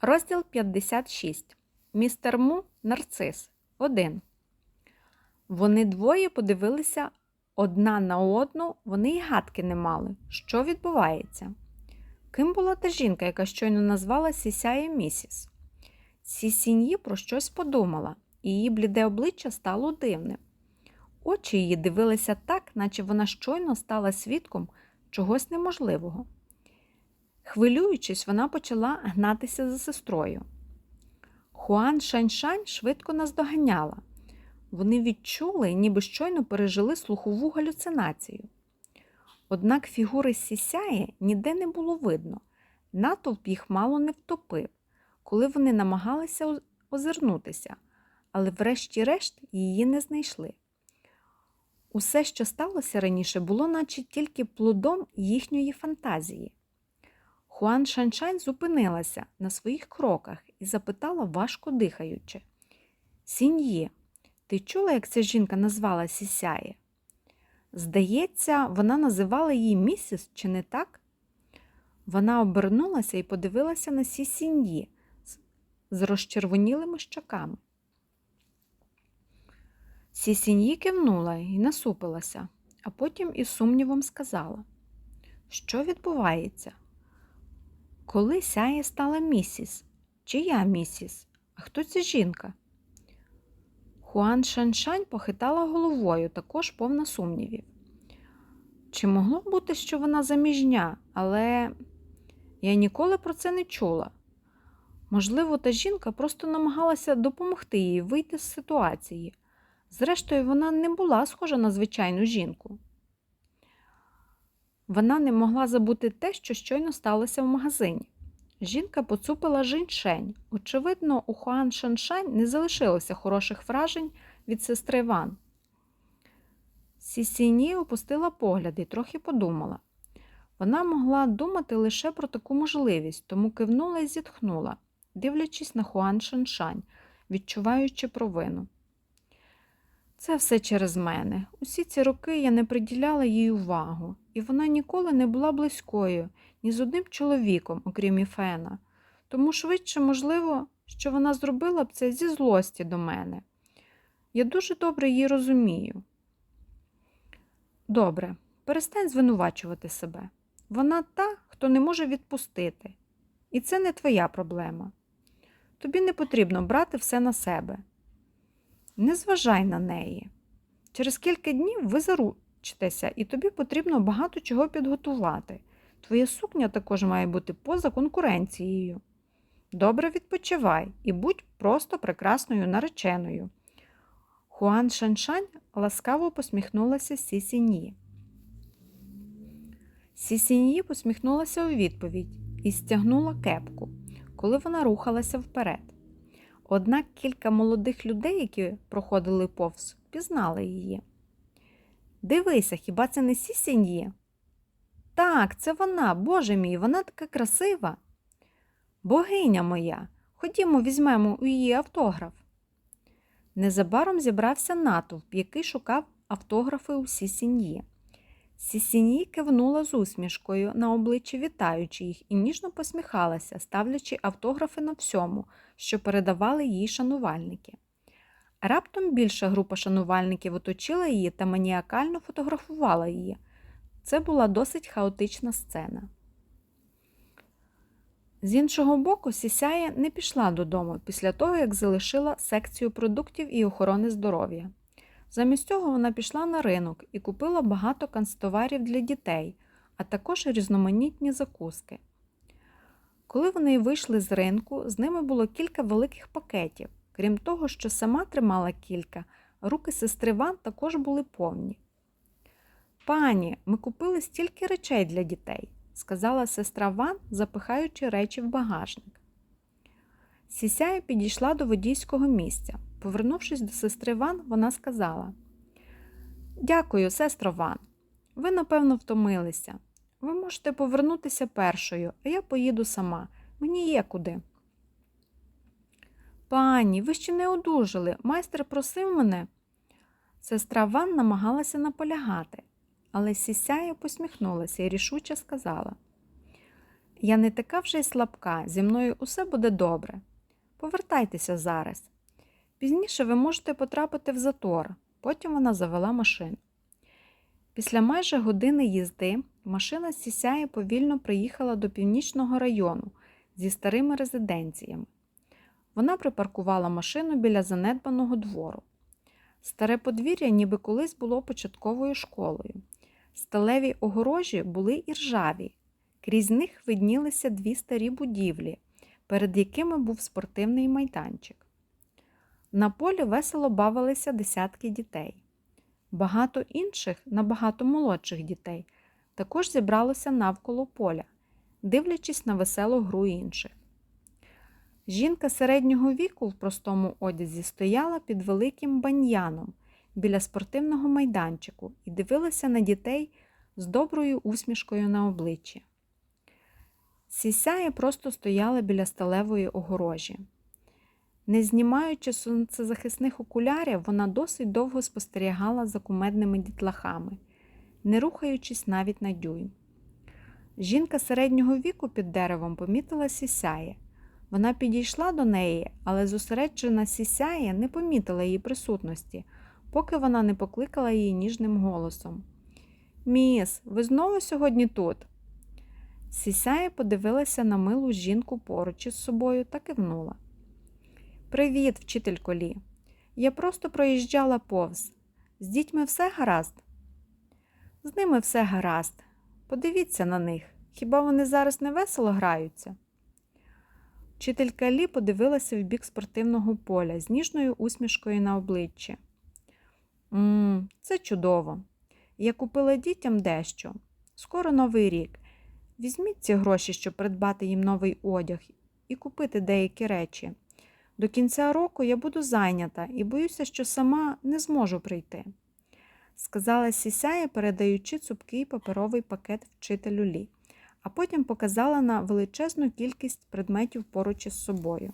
Розділ 56. Містер Му Нарцис. 1. Вони двоє подивилися одна на одну, вони й гадки не мали. Що відбувається? Ким була та жінка, яка щойно назвала Сісяє місіс? Сісіньї про щось подумала, і її бліде обличчя стало дивним. Очі її дивилися так, наче вона щойно стала свідком чогось неможливого. Хвилюючись, вона почала гнатися за сестрою. Хуан Шаньшань швидко наздоганяла. Вони відчули, ніби щойно пережили слухову галюцинацію. Однак фігури сісяє ніде не було видно, натовп їх мало не втопив, коли вони намагалися озирнутися, але врешті-решт її не знайшли. Усе, що сталося раніше, було наче тільки плодом їхньої фантазії. Хуан Шаншань зупинилася на своїх кроках і запитала, важко дихаючи. Сіньє, ти чула, як ця жінка назвала Сісяє? Здається, вона називала її місіс, чи не так? Вона обернулася і подивилася на Сі Сіньї з розчервонілими щоками. Сі Сіньї кивнула і насупилася, а потім із сумнівом сказала, що відбувається? Коли сяє стала місіс? Чия місіс? А хто ця жінка? Хуан Шаншань похитала головою, також повна сумнівів. Чи могло бути, що вона заміжня, але я ніколи про це не чула. Можливо, та жінка просто намагалася допомогти їй вийти з ситуації. Зрештою, вона не була схожа на звичайну жінку. Вона не могла забути те, що щойно сталося в магазині. Жінка поцупила жіншень. Очевидно, у Хуан Шаншань не залишилося хороших вражень від сестри Ван. Сісіні опустила погляд і трохи подумала. Вона могла думати лише про таку можливість, тому кивнула і зітхнула, дивлячись на Хуан Шаншань, відчуваючи провину. Це все через мене. Усі ці роки я не приділяла їй увагу, і вона ніколи не була близькою ні з одним чоловіком, окрім Іфена. Тому швидше, можливо, що вона зробила б це зі злості до мене. Я дуже добре її розумію. Добре, перестань звинувачувати себе. Вона та, хто не може відпустити. І це не твоя проблема. Тобі не потрібно брати все на себе. Не зважай на неї. Через кілька днів ви заручитеся, і тобі потрібно багато чого підготувати. Твоя сукня також має бути поза конкуренцією. Добре відпочивай і будь просто прекрасною нареченою. Хуан Шаншань ласкаво посміхнулася Сісіньї. Сісіньї посміхнулася у відповідь і стягнула кепку, коли вона рухалася вперед. Однак кілька молодих людей, які проходили повз, пізнали її. Дивися, хіба це не Сісіньї? Так, це вона, Боже мій, вона така красива. Богиня моя, ходімо, візьмемо у її автограф. Незабаром зібрався натовп, який шукав автографи у Сісіньї. Сісіньї кивнула з усмішкою на обличчі вітаючи їх, і ніжно посміхалася, ставлячи автографи на всьому, що передавали їй шанувальники. Раптом більша група шанувальників оточила її та маніакально фотографувала її. Це була досить хаотична сцена. З іншого боку, Сісяя не пішла додому після того, як залишила секцію продуктів і охорони здоров'я. Замість цього вона пішла на ринок і купила багато канцтоварів для дітей, а також різноманітні закуски. Коли вони вийшли з ринку, з ними було кілька великих пакетів. Крім того, що сама тримала кілька, руки сестри Ван також були повні. Пані, ми купили стільки речей для дітей, сказала сестра Ван, запихаючи речі в багажник. Сісяя підійшла до водійського місця. Повернувшись до сестри Ван, вона сказала: Дякую, сестро Ван. Ви, напевно, втомилися. Ви можете повернутися першою, а я поїду сама. Мені є куди. Пані, ви ще не одужали. Майстер просив мене. Сестра Ван намагалася наполягати, але Сісяя посміхнулася і рішуче сказала: Я не така вже й слабка, зі мною усе буде добре. Повертайтеся зараз. Пізніше ви можете потрапити в затор. Потім вона завела машину. Після майже години їзди машина з сісяє повільно приїхала до північного району зі старими резиденціями. Вона припаркувала машину біля занедбаного двору. Старе подвір'я ніби колись було початковою школою. Сталеві огорожі були і ржаві. Крізь них виднілися дві старі будівлі, перед якими був спортивний майданчик. На полі весело бавилися десятки дітей. Багато інших, набагато молодших дітей, також зібралося навколо поля, дивлячись на веселу гру інших. Жінка середнього віку в простому одязі стояла під великим баньяном біля спортивного майданчику і дивилася на дітей з доброю усмішкою на обличчі. Сісяє просто стояла біля сталевої огорожі. Не знімаючи сонцезахисних окулярів, вона досить довго спостерігала за кумедними дітлахами, не рухаючись навіть на дюйм. Жінка середнього віку під деревом помітила сісяє. Вона підійшла до неї, але зосереджена сісяє не помітила її присутності, поки вона не покликала її ніжним голосом. Міс, ви знову сьогодні тут? Сісяє подивилася на милу жінку поруч із собою та кивнула. Привіт, вчителько Лі. Я просто проїжджала повз. З дітьми все гаразд? З ними все гаразд. Подивіться на них. Хіба вони зараз не весело граються? Вчителька Лі подивилася в бік спортивного поля з ніжною усмішкою на обличчі. Мм, це чудово. Я купила дітям дещо. Скоро новий рік. Візьміть ці гроші, щоб придбати їм новий одяг і купити деякі речі. До кінця року я буду зайнята і боюся, що сама не зможу прийти, сказала сісяя, передаючи цупкий паперовий пакет вчителю Лі, а потім показала на величезну кількість предметів поруч із собою.